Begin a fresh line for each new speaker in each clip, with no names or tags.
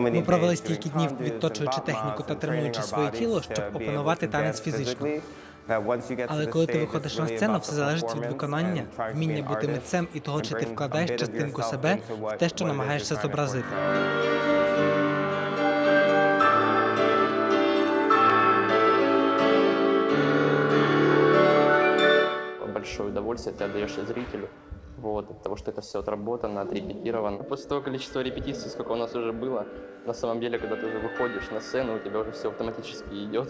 Ми провели стільки днів, відточуючи техніку та тренуючи своє тіло, щоб опанувати танець фізично. Але коли ти виходиш на сцену, все залежить від виконання, вміння бути митцем і того, чи ти вкладаєш частинку себе в те, що намагаєшся зобразити.
Большое удовольствие ты отдаешь зрителю. Вот, от того, что это все отработано, отрепетировано. После того количества репетиций, сколько у нас уже было, на самом деле, когда ты уже выходишь на сцену, у тебя уже все автоматически идет.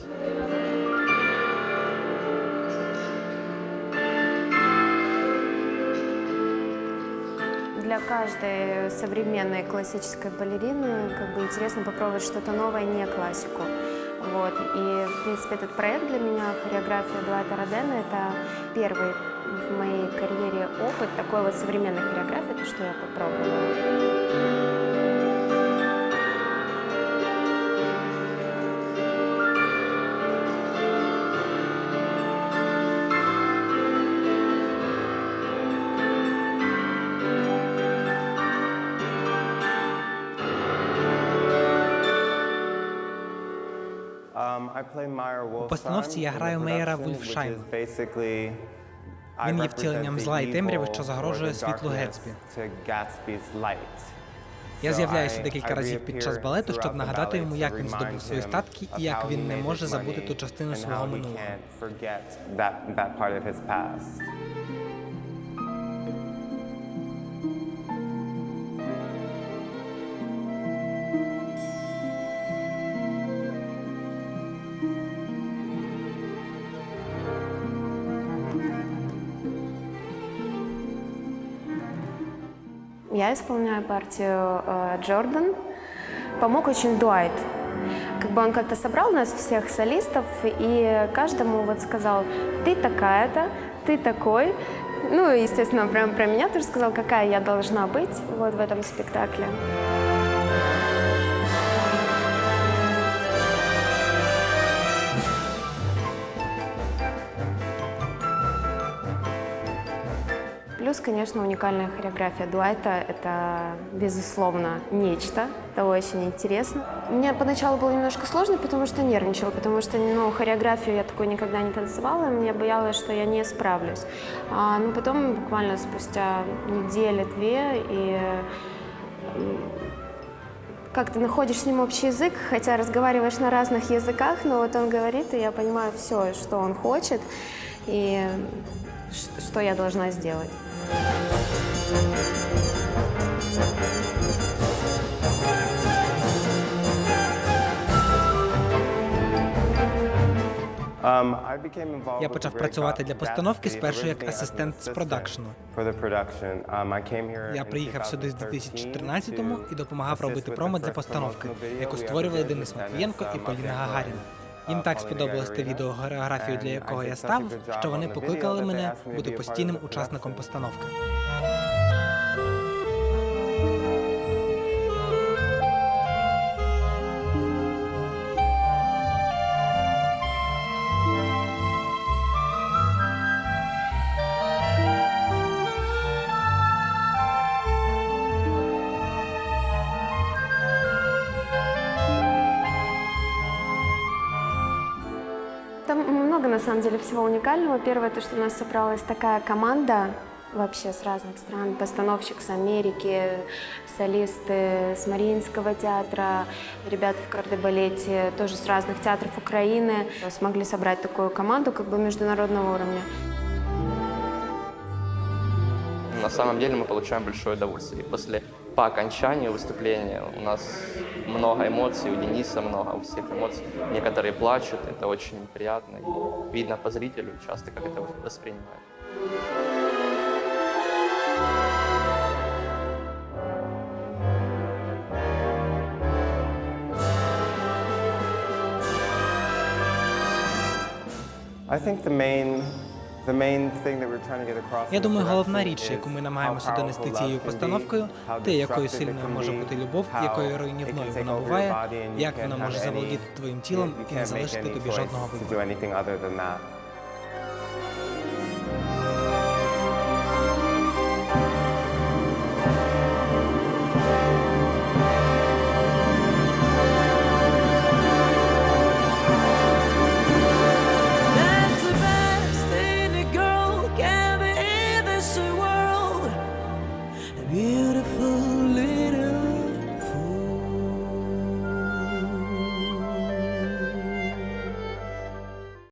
Для каждой современной классической балерины как бы интересно попробовать что-то новое, не классику. Вот. И, в принципе, этот проект для меня, хореография Дуайта Родена, это первый в моей карьере опыт такой вот современной хореографии, то, что я попробовала.
У постановці я граю Мейера Вульфшайма. Він є втіленням зла і темряви, що загрожує світлу Гетсбі. Я з'являюся декілька разів під час балету, щоб нагадати йому, як він здобув свої статки і як він не може забути ту частину свого минулого.
Я исполняю партию э, Джордан. Помог очень Дуайт. Как бы он как-то собрал нас всех солистов и каждому вот сказал, ты такая-то, ты такой. Ну, естественно, прям про меня тоже сказал, какая я должна быть вот в этом спектакле. Плюс, конечно, уникальная хореография Дуайта — это, безусловно, нечто. Это очень интересно. Мне поначалу было немножко сложно, потому что нервничала, потому что ну, хореографию я такой никогда не танцевала, и мне боялась, что я не справлюсь. А, но потом, буквально спустя недели-две, и как ты находишь с ним общий язык, хотя разговариваешь на разных языках, но вот он говорит, и я понимаю все, что он хочет, и что я должна сделать.
Я почав працювати для постановки спершу як асистент з продакшену. Я приїхав сюди з 2014-му і допомагав робити промо для постановки, яку створювали Денис Матвієнко і Поліна Гагаріна. Їм так сподобалось те відео хореографію, для якого я став, що вони покликали мене бути постійним учасником постановки.
На самом деле, всего уникального. Первое, то, что у нас собралась такая команда вообще с разных стран. Постановщик с Америки, солисты с Мариинского театра, ребята в кардебалете тоже с разных театров Украины. Смогли собрать такую команду как бы международного уровня.
На самом деле мы получаем большое удовольствие. И после, по окончанию выступления у нас много эмоций, у Дениса много, у всех эмоций. Некоторые плачут, это очень приятно. И видно по зрителю часто, как это воспринимают.
Я думаю, головна річ, яку ми намагаємося донести цією постановкою, те, якою сильною може бути любов, якою руйнівною вона буває, як вона може заволодіти твоїм тілом і не залишити тобі жодного вибору.